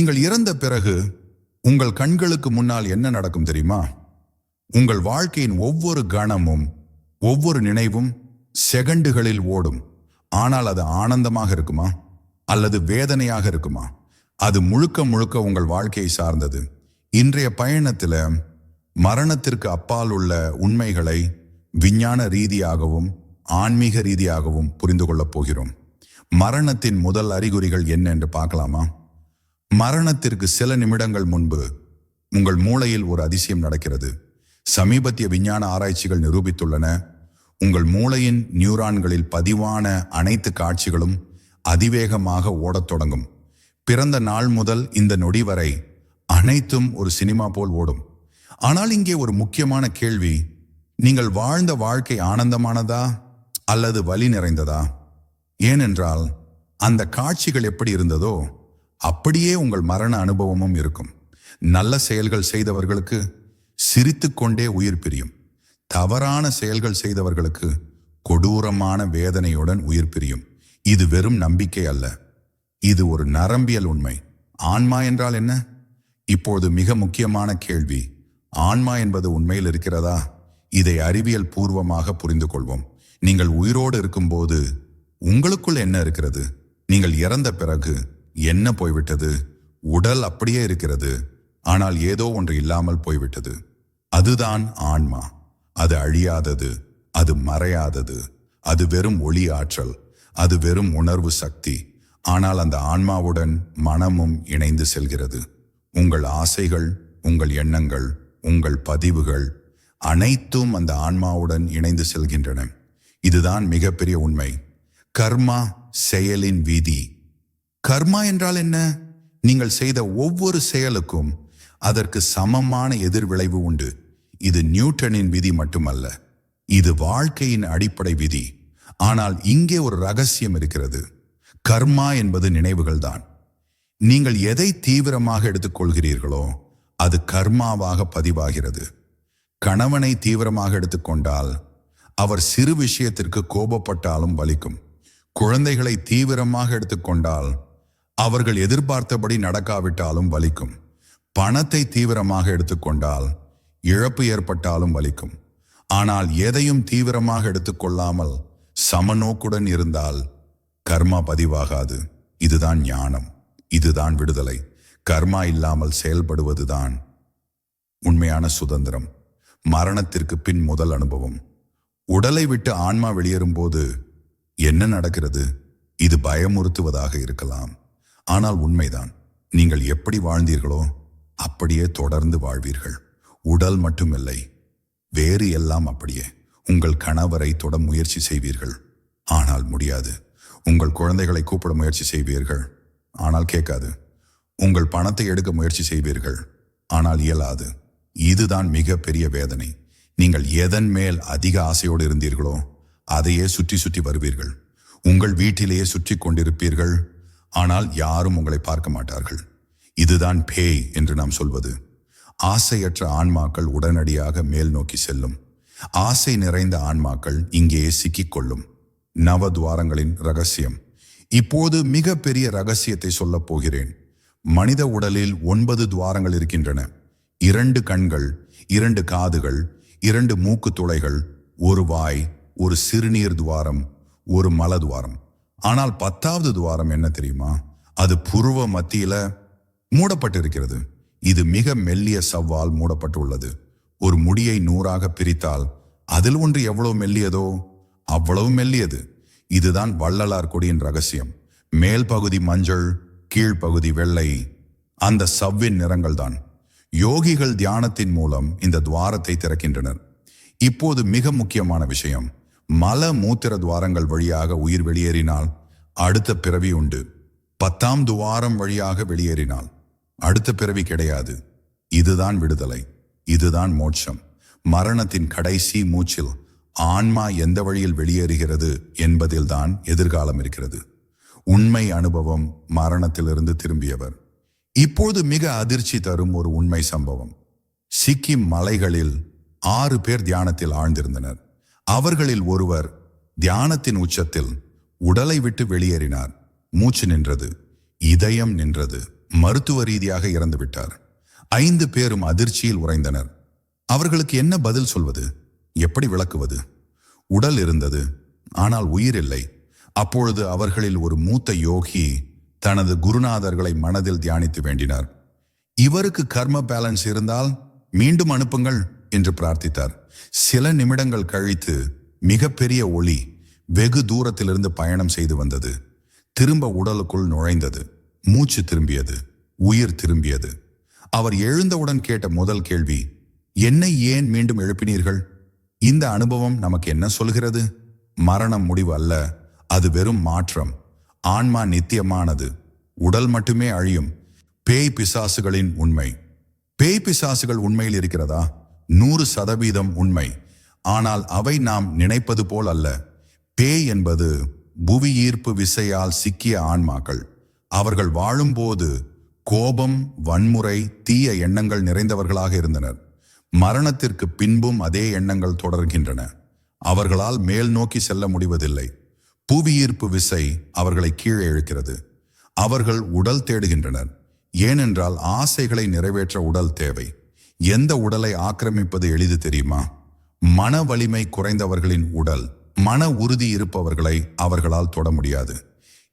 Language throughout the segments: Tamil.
நீங்கள் இறந்த பிறகு உங்கள் கண்களுக்கு முன்னால் என்ன நடக்கும் தெரியுமா? உங்கள் வாழ்க்கையின் ஒவ்வொரு கணமும் ஒவ்வொரு நினைவும் செகண்டுகளில் ஓடும். ஆனால் அது ஆனந்தமாக இருக்குமா? அல்லது வேதனையாக இருக்குமா? அது முழுக்க முழுக்க உங்கள் வாழ்க்கையை சார்ந்தது. இன்றைய பயணத்தில் மரணத்திற்கு அப்பால் உள்ள உண்மைகளை விஞ்ஞான ரீதியாகவும் ஆன்மீக ரீதியாகவும் புரிந்து கொள்ளப் போகிறோம். மரணத்தின் முதல் அறிகுறிகள் என்ன என்று பார்க்கலாமா? மரணத்திற்கு சில நிமிடங்கள் முன்பு உங்கள் மூளையில் ஒரு அதிசயம் நடக்கிறது. சமீபத்திய விஞ்ஞான ஆராய்ச்சிகள் நிரூபித்துள்ளன. உங்கள் மூளையின் நியூரான்களில் பதிவான அனைத்து காட்சிகளும் அதிவேகமாக ஓடத் தொடங்கும். பிறந்த நாள் முதல் இந்த நொடி வரை அனைத்தும் ஒரு சினிமா போல் ஓடும். ஆனால் இங்கே ஒரு முக்கியமான கேள்வி நீங்கள் வாழ்ந்த வாழ்க்கை ஆனந்தமானதா அல்லது வலி நிறைந்ததா? ஏனென்றால் அந்த காட்சிகள் எப்படி இருந்ததோ அப்படியே உங்கள் மரண அனுபவமும் இருக்கும். நல்ல செயல்கள் செய்தவர்களுக்கு சிரித்துக்கொண்டே உயிர் பிரியும். தவறான செயல்கள் செய்தவர்களுக்கு கொடூரமான வேதனையுடன் உயிர் பிரியும். இது வெறும் நம்பிக்கை அல்ல. இது ஒரு நரம்பியல் உண்மை. ஆன்மா என்றால் என்ன? இப்போது மிக முக்கியமான கேள்வி. ஆன்மா என்பது உண்மையில் இருக்கிறதா? இதை அறிவியல் பூர்வமாக புரிந்து கொள்வோம். நீங்கள் உயிரோடு இருக்கும்போது உங்களுக்குள் என்ன இருக்கிறது? நீங்கள் இறந்த பிறகு என்ன போய்விட்டது? உடல் அப்படியே இருக்கிறது. ஆனால் ஏதோ ஒன்று இல்லாமல் போய்விட்டது. அதுதான் ஆன்மா. அது அழியாதது. அது மறையாதது. அது வெறும் ஒளி ஆற்றல். அது வெறும் உணர்வு சக்தி. ஆனால் அந்த ஆன்மாவுடன் மனமும் இணைந்து செல்கிறது. உங்கள் ஆசைகள் உங்கள் எண்ணங்கள் உங்கள் பதிவுகள் அனைத்தும் அந்த ஆன்மாவுடன் இணைந்து செல்கின்றன. இதுதான் மிகப்பெரிய உண்மை. கர்மா செயலின் வீதி. கர்மா என்றால் என்ன? நீங்கள் செய்த ஒவ்வொரு செயலுக்கும் அதற்கு சமமான எதிர்விளைவு உண்டு. இது நியூட்டனின் விதி மட்டுமல்ல. இது வாழ்க்கையின் அடிப்படை விதி. ஆனால் இங்கே ஒரு ரகசியம் இருக்கிறது. கர்மா என்பது நினைவுகள்தான். நீங்கள் எதை தீவிரமாக எடுத்துக்கொள்கிறீர்களோ அது கர்மாவாக பதிவாகிறது. கணவனை தீவிரமாக எடுத்துக்கொண்டால் அவர் சிறு விஷயத்திற்கு கோபப்பட்டாலும் வலிக்கும். குழந்தைகளை தீவிரமாக எடுத்துக்கொண்டால் அவர்கள் எதிர்பார்த்தபடி நடக்காவிட்டாலும் வலிக்கும். பணத்தை தீவிரமாக எடுத்துக்கொண்டால் இழப்பு ஏற்பட்டாலும் வலிக்கும். ஆனால் எதையும் தீவிரமாக எடுத்துக்கொள்ளாமல் சமநோக்குடன் இருந்தால் கர்மா பதிவாகாது. இதுதான் ஞானம். இதுதான் விடுதலை. கர்மா இல்லாமல் செயல்படுவதுதான் உண்மையான சுதந்திரம். மரணத்திற்கு பின் முதல் அனுபவம். உடலை விட்டு ஆன்மா வெளியேறும்போது என்ன நடக்கிறது? இது பயமுறுத்துவதாக இருக்கலாம். ஆனால் உண்மைதான். நீங்கள் எப்படி வாழ்ந்தீர்களோ அப்படியே தொடர்ந்து வாழ்வீர்கள். உடல் மட்டுமில்லை வேறு எல்லாம் அப்படியே. உங்கள் கணவரை தொட முயற்சி செய்வீர்கள். ஆனால் முடியாது. உங்கள் குழந்தைகளை கூப்பிட முயற்சி செய்வீர்கள். ஆனால் கேட்காது. உங்கள் பணத்தை எடுக்க முயற்சி செய்வீர்கள். ஆனால் இயலாது. இதுதான் மிகப்பெரிய வேதனை. நீங்கள் எதன் மேல் அதிக ஆசையோடு இருந்தீர்களோ அதையே சுற்றி சுற்றி வருவீர்கள். உங்கள் வீட்டிலேயே சுற்றி கொண்டிருப்பீர்கள். ஆனால் யாரும் உங்களை பார்க்க மாட்டார்கள். இதுதான் பேய் என்று நாம் சொல்வது. ஆசையற்ற ஆன்மாக்கள் உடனடியாக மேல் நோக்கி செல்லும். ஆசை நிறைந்த ஆன்மாக்கள் இங்கேயே சிக்கிக்கொள்ளும். நவதுவாரங்களின் ரகசியம். இப்போது மிக பெரிய ரகசியத்தை சொல்லப் போகிறேன். மனித உடலில் ஒன்பது துவாரங்கள் இருக்கின்றன. இரண்டு கண்கள் இரண்டு காதுகள் இரண்டு மூக்கு துளைகள் ஒரு வாய் ஒரு சிறுநீர் துவாரம் ஒரு மல துவாரம். ஆனால் பத்தாவது துவாரம் என்ன தெரியுமா? அது புருவ மத்தியில மூடப்பட்டிருக்கிறது. இது மிக மெல்லிய சவ்வால் மூடப்பட்டுள்ளது. ஒரு முடியை நூறாக பிரித்தால் அதில் ஒன்று எவ்வளவு மெல்லியதோ அவ்வளவு மெல்லியது. இதுதான் வள்ளலார் கொடியின் ரகசியம். மேல் பகுதி மஞ்சள் கீழ்ப்பகுதி வெள்ளை. அந்த சவ்வின் நிறங்கள்தான். யோகிகள் தியானத்தின் மூலம் இந்த துவாரத்தை திறக்கின்றனர். இப்போது மிக முக்கியமான விஷயம். மல மூத்திர துவாரங்கள் வழியாக உயிர் வெளியேறினால் அடுத்த பிறவி உண்டு. பத்தாம் துவாரம் வழியாக வெளியேறினால் அடுத்த பிறவி கிடையாது. இதுதான் விடுதலை. இதுதான் மோட்சம். மரணத்தின் கடைசி மூச்சில் ஆன்மா எந்த வழியில் வெளியேறுகிறது என்பதில்தான் எதிர்காலம் இருக்கிறது. உண்மை அனுபவம் மரணத்திலிருந்து திரும்பியவர். இப்போது மிக அதிர்ச்சி தரும் ஒரு உண்மை சம்பவம். சிக்கிம் மலைகளில் ஆறு பேர் தியானத்தில் ஆழ்ந்திருந்தனர். அவர்களில் ஒருவர் தியானத்தின் உச்சத்தில் உடலை விட்டு வெளியேறினார். மூச்சு நின்றது. இதயம் நின்றது. மருத்துவ ரீதியாக இறந்துவிட்டார். ஐந்து பேரும் அதிர்ச்சியில் உறைந்தனர். அவர்களுக்கு என்ன பதில் சொல்வது? எப்படி விளக்குவது? உடல் இருந்தது. ஆனால் உயிர் இல்லை. அப்பொழுது அவர்களில் ஒரு மூத்த யோகி தனது குருநாதர்களை மனதில் தியானித்து வேண்டினார். இவருக்கு கர்ம பேலன்ஸ் இருந்தால் மீண்டும் அனுப்புங்கள் என்று பிரார்த்தித்தார். சில நிமிடங்கள் கழித்து மிகப்பெரிய ஒளி வெகு தூரத்திலிருந்து பயணம் செய்து வந்தது. திரும்ப உடலுக்குள் நுழைந்தது. மூச்சு திரும்பியது. உயிர் திரும்பியது. அவர் எழுந்தவுடன் கேட்ட முதல் கேள்வி என்னை ஏன் மீண்டும் எழுப்பினீர்கள்? இந்த அனுபவம் நமக்கு என்ன சொல்கிறது? மரணம் முடிவு அல்ல. அது வெறும் மாற்றம். ஆன்மா நித்தியமானது. உடல் மட்டுமே அழியும். பேய் பிசாசுகளின் உண்மை. பேய் பிசாசுகள் உண்மையில் இருக்கிறதா? நூறு சதவீதம் உண்மை. ஆனால் அவை நாம் நினைப்பது போல் அல்ல. பேய் என்பது புவி ஈர்ப்பு விசையால் சிக்கிய ஆன்மாக்கள். அவர்கள் வாழும்போது கோபம் வன்முறை தீய எண்ணங்கள் நிறைந்தவர்களாக இருந்தனர். மரணத்திற்கு பின்பும் அதே எண்ணங்கள் தொடர்கின்றன. அவர்களால் மேல் நோக்கி செல்ல முடிவதில்லை. புவியீர்ப்பு விசை அவர்களை கீழே இழுக்கிறது. அவர்கள் உடல் தேடுகின்றனர். ஏனென்றால் ஆசைகளை நிறைவேற்ற உடல் தேவை. எந்த உடலை ஆக்கிரமிப்பது எளிது தெரியுமா? மன வலிமை குறைந்தவர்களின் உடல். மன உறுதி இருப்பவர்களை அவர்களால் தொட முடியாது.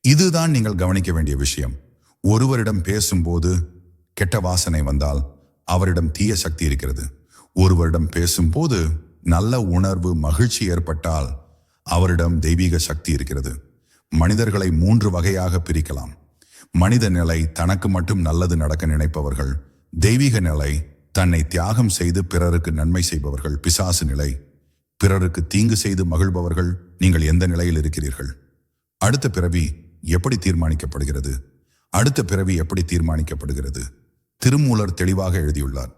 இதுதான் நீங்கள் கவனிக்க வேண்டிய விஷயம். ஒருவரிடம் பேசும்போது கெட்ட வாசனை வந்தால் அவரிடம் தீய சக்தி இருக்கிறது. ஒருவரிடம் பேசும்போது நல்ல உணர்வு மகிழ்ச்சி ஏற்பட்டால் அவரிடம் தெய்வீக சக்தி இருக்கிறது. மனிதர்களை மூன்று வகையாக பிரிக்கலாம். மனித நிலை தனக்கு மட்டும் நல்லது நடக்க நினைப்பவர்கள் தெய்வீக நிலை தன்னை தியாகம் செய்து பிறருக்கு நன்மை செய்பவர்கள் பிசாசு நிலை பிறருக்கு தீங்கு செய்து மகிழ்பவர்கள் நீங்கள் எந்த நிலையில் இருக்கிறீர்கள்? அடுத்த பிறவி எப்படி தீர்மானிக்கப்படுகிறது? அடுத்த பிறவி எப்படி தீர்மானிக்கப்படுகிறது? திருமூலர் தெளிவாக எழுதியுள்ளார்.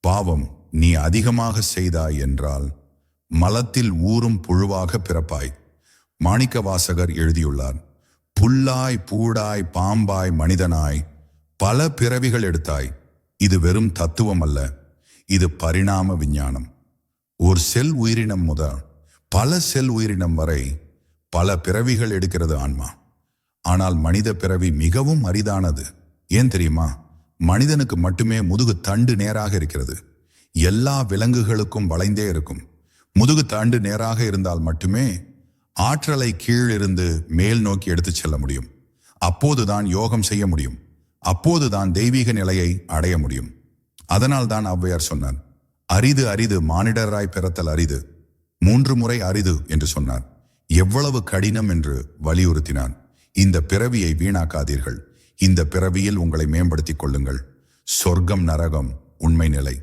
பாவம் நீ அதிகமாக செய்தாய் என்றால் மலத்தில் ஊறும் புழுவாக பிறப்பாய். மாணிக்கவாசகர் எழுதியுள்ளார். புல்லாய் பூடாய் பாம்பாய் மனிதனாய் பல பிறவிகள் எடுத்தாய். இது வெறும் தத்துவம் அல்ல இது பரிணாம விஞ்ஞானம். ஒரு செல் உயிரினம் முதல் பல செல் உயிரினம் வரை பல பிறவிகள் எடுக்கிறது ஆன்மா. ஆனால் மனித பிறவி மிகவும் அரிதானது. ஏன் தெரியுமா? மனிதனுக்கு மட்டுமே முதுகு தண்டு நேராக இருக்கிறது. எல்லா விலங்குகளுக்கும் வளைந்தே இருக்கும். முதுகு தண்டு நேராக இருந்தால் மட்டுமே ஆற்றலை கீழிருந்து மேல் நோக்கி எடுத்துச் செல்ல முடியும். அப்போதுதான் யோகம் செய்ய முடியும். அப்போதுதான் தெய்வீக நிலையை அடைய முடியும். அதனால் தான் ஔவையார் சொன்னார் அரிது அரிது மானிடராய் பிறத்தல் அரிது. மூன்று முறை அரிது என்று சொன்னார். எவ்வளவு கடினம் என்று வலியுறுத்தினார் இந்த பிறவியை வீணாக்காதீர்கள். இந்த பிறவியில் உங்களை மேம்படுத்திக் கொள்ளுங்கள். சொர்க்கம் நரகம் உண்மை நிலை.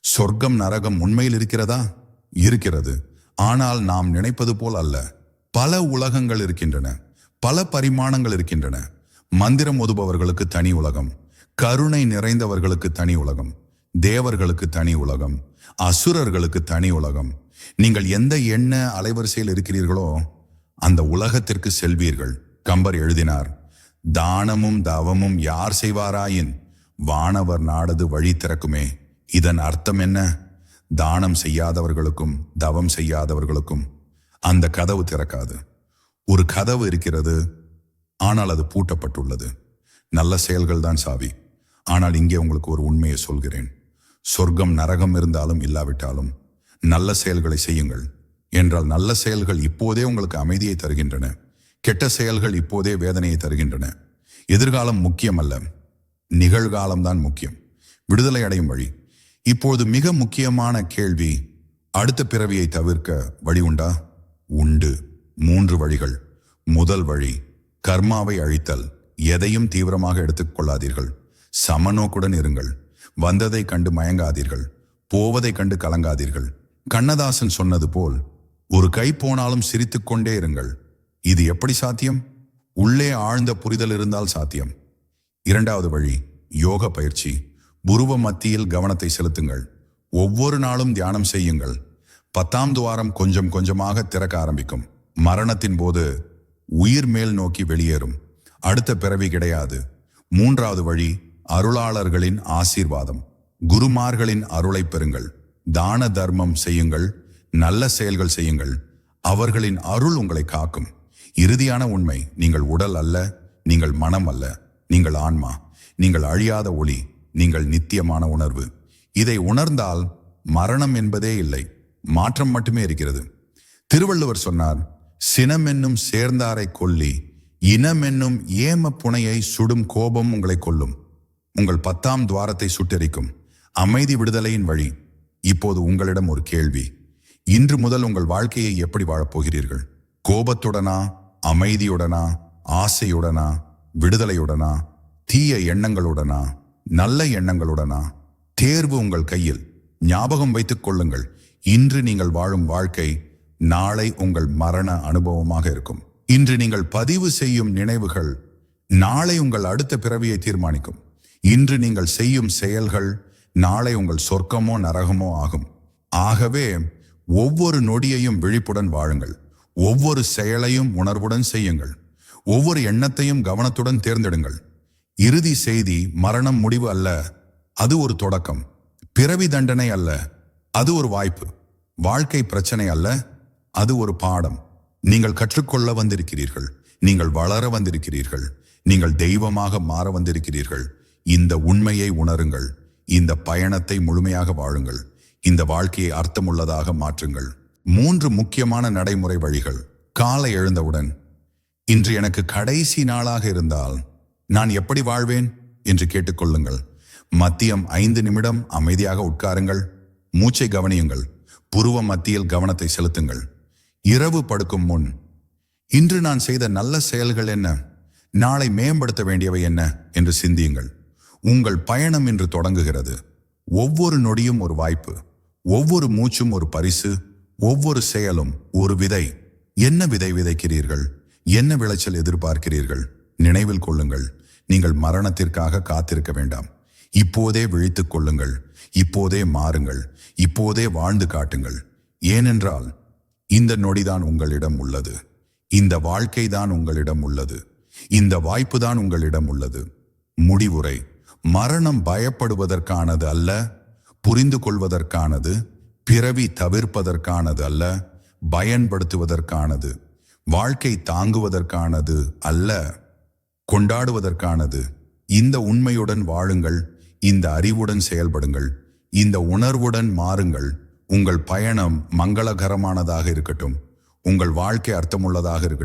சொர்க்கம் நரகம் உண்மையில் இருக்கிறதா? இருக்கிறது. ஆனால் நாம் நினைப்பது போல் அல்ல. பல உலகங்கள் இருக்கின்றன. பல பரிமாணங்கள் இருக்கின்றன. மந்திரம் ஒதுபவர்களுக்கு தனி உலகம். கருணை நிறைந்தவர்களுக்கு தனி உலகம். தேவர்களுக்கு தனி உலகம் அசுரர்களுக்கு தனி உலகம். நீங்கள் எந்த எண்ண அலைவரிசையில் இருக்கிறீர்களோ அந்த உலகத்திற்கு செல்வீர்கள். கம்பர் எழுதினார் தானமும் தவமும் யார் செய்வாராயின்? வானவர் நாடது வழி திறக்குமே. இதன் அர்த்தம் என்ன? தானம் செய்யாதவர்களுக்கும் தவம் செய்யாதவர்களுக்கும் அந்த கதவு திறக்காது. ஒரு கதவு இருக்கிறது ஆனால் அது பூட்டப்பட்டுள்ளது. நல்ல செயல்கள் தான் சாவி. ஆனால் இங்கே உங்களுக்கு ஒரு உண்மையை சொல்கிறேன். சொர்க்கம் நரகம் இருந்தாலும் இல்லாவிட்டாலும் நல்ல செயல்களை செய்யுங்கள். என்றால் நல்ல செயல்கள் இப்போதே உங்களுக்கு அமைதியை தருகின்றன. கெட்ட செயல்கள் இப்போதே வேதனையை தருகின்றன. எதிர்காலம் முக்கியமல்ல. நிகழ்காலம்தான் முக்கியம். விடுதலை அடையும் வழி. இப்போது மிக முக்கியமான கேள்வி அடுத்த பிறவியை தவிர்க்க வழி உண்டா? உண்டு. மூன்று வழிகள். முதல் வழி கர்மாவை அழித்தல். எதையும் தீவிரமாக எடுத்துக்கொள்ளாதீர்கள் சமநோக்குடன் இருங்கள். வந்ததை கண்டு மயங்காதீர்கள் போவதை கண்டு கலங்காதீர்கள். கண்ணதாசன் சொன்னது போல் ஒரு கை போனாலும் சிரித்துக்கொண்டே இருங்கள். இது எப்படி சாத்தியம்? உள்ளே ஆழ்ந்த புரிதல் இருந்தால் சாத்தியம். இரண்டாவது வழி யோக பயிற்சி. புருவ மத்தியில் கவனத்தை செலுத்துங்கள். ஒவ்வொரு நாளும் தியானம் செய்யுங்கள். பத்தாம் துவாரம் கொஞ்சம் கொஞ்சமாக திறக்க ஆரம்பிக்கும். மரணத்தின் போது உயிர் மேல் நோக்கி வெளியேறும். அடுத்த பிறவி கிடையாது. மூன்றாவது வழி அருளாளர்களின் ஆசீர்வாதம். குருமார்களின் அருளை பெறுங்கள். தான தர்மம் செய்யுங்கள். நல்ல செயல்கள் செய்யுங்கள். அவர்களின் அருள் உங்களை காக்கும். இறுதியான உண்மை நீங்கள் உடல் அல்ல நீங்கள் மனம் அல்ல நீங்கள் ஆன்மா நீங்கள் அழியாத ஒளி நீங்கள் நித்தியமான உணர்வு. இதை உணர்ந்தால் மரணம் என்பதே இல்லை மாற்றம் மட்டுமே இருக்கிறது. திருவள்ளுவர் சொன்னார் சினம் என்னும் சேர்ந்தாரை கொல்லி இனம் என்னும் ஏம புனையை சுடும் கோபம் உங்களை கொல்லும். உங்கள் பத்தாம் துவாரத்தை சுட்டெரிக்கும். அமைதி விடுதலையின் வழி. இப்போது உங்களிடம் ஒரு கேள்வி. இன்று முதல் உங்கள் வாழ்க்கையை எப்படி வாழப்போகிறீர்கள்? கோபத்துடனா அமைதியுடனா ஆசையுடனா விடுதலையுடனா தீய எண்ணங்களுடனா நல்ல எண்ணங்களுடனா? தேர்வு உங்கள் கையில். ஞாபகம் வைத்துக் கொள்ளுங்கள். இன்று நீங்கள் வாழும் வாழ்க்கை நாளை உங்கள் மரண அனுபவமாக இருக்கும். இன்று நீங்கள் பதிவு செய்யும் நினைவுகள் நாளை உங்கள் அடுத்த பிறவியை தீர்மானிக்கும். இன்று நீங்கள் செய்யும் செயல்கள் நாளை உங்கள் சொர்க்கமோ நரகமோ ஆகும். ஆகவே ஒவ்வொரு நொடியையும் விழிப்புடன் வாழுங்கள். ஒவ்வொரு செயலையும் உணர்வுடன் செய்யுங்கள். ஒவ்வொரு எண்ணத்தையும் கவனத்துடன் தேர்ந்தெடுங்கள். இறுதி செய்தி மரணம் முடிவு அல்ல அது ஒரு தொடக்கம். பிறவி தண்டனை அல்ல அது ஒரு வாய்ப்பு. வாழ்க்கை பிரச்சனை அல்ல அது ஒரு பாடம். நீங்கள் கற்றுக்கொள்ள வந்திருக்கிறீர்கள். நீங்கள் வளர வந்திருக்கிறீர்கள். நீங்கள் தெய்வமாக மாற வந்திருக்கிறீர்கள். இந்த உண்மையை உணருங்கள். இந்த பயணத்தை முழுமையாக வாழுங்கள். இந்த வாழ்க்கையை அர்த்தமுள்ளதாக மாற்றுங்கள். மூன்று முக்கியமான நடைமுறை வழிகள். காலை எழுந்தவுடன் இன்று எனக்கு கடைசி நாளாக இருந்தால் நான் எப்படி வாழ்வேன்? என்று கேட்டுக்கொள்ளுங்கள். மத்தியம் ஐந்து நிமிடம் அமைதியாக உட்காருங்கள். மூச்சை கவனியுங்கள். புருவ மத்தியில் கவனத்தை செலுத்துங்கள். இரவு படுக்கும் முன் இன்று நான் செய்த நல்ல செயல்கள் என்ன? நாளை மேம்படுத்த வேண்டியவை என்ன? என்று சிந்தியுங்கள். உங்கள் பயணம் என்று தொடங்குகிறது. ஒவ்வொரு நொடியும் ஒரு வாய்ப்பு ஒவ்வொரு மூச்சும் ஒரு பரிசு ஒவ்வொரு செயலும் ஒரு விதை. என்ன விதை விதைக்கிறீர்கள்? என்ன விளைச்சல் எதிர்பார்க்கிறீர்கள்? நினைவில் கொள்ளுங்கள். நீங்கள் மரணத்திற்காக காத்திருக்க வேண்டாம். இப்போதே விழித்துக் கொள்ளுங்கள். இப்போதே மாறுங்கள். இப்போதே வாழ்ந்து காட்டுங்கள். ஏனென்றால் இந்த நொடிதான் உங்களிடம் உள்ளது. இந்த வாழ்க்கை தான் உங்களிடம் உள்ளது. இந்த வாய்ப்பு தான் உங்களிடம் உள்ளது. முடிவுரை. மரணம் பயப்படுவதற்கானது அல்ல புரிந்து கொள்வதற்கானது பிறவி தவிர்ப்பதற்கானது அல்ல பயன்படுத்துவதற்கானது வாழ்க்கை தாங்குவதற்கானது அல்ல கொண்டாடுவதற்கானது. இந்த உண்மையுடன் வாழுங்கள் இந்த அறிவுடன் செயல்படுங்கள் இந்த உணர்வுடன் மாறுங்கள். உங்கள் பயணம் மங்களகரமானதாக இருக்கட்டும். உங்கள் வாழ்க்கை அர்த்தமுள்ளதாக இருக்கட்டும்.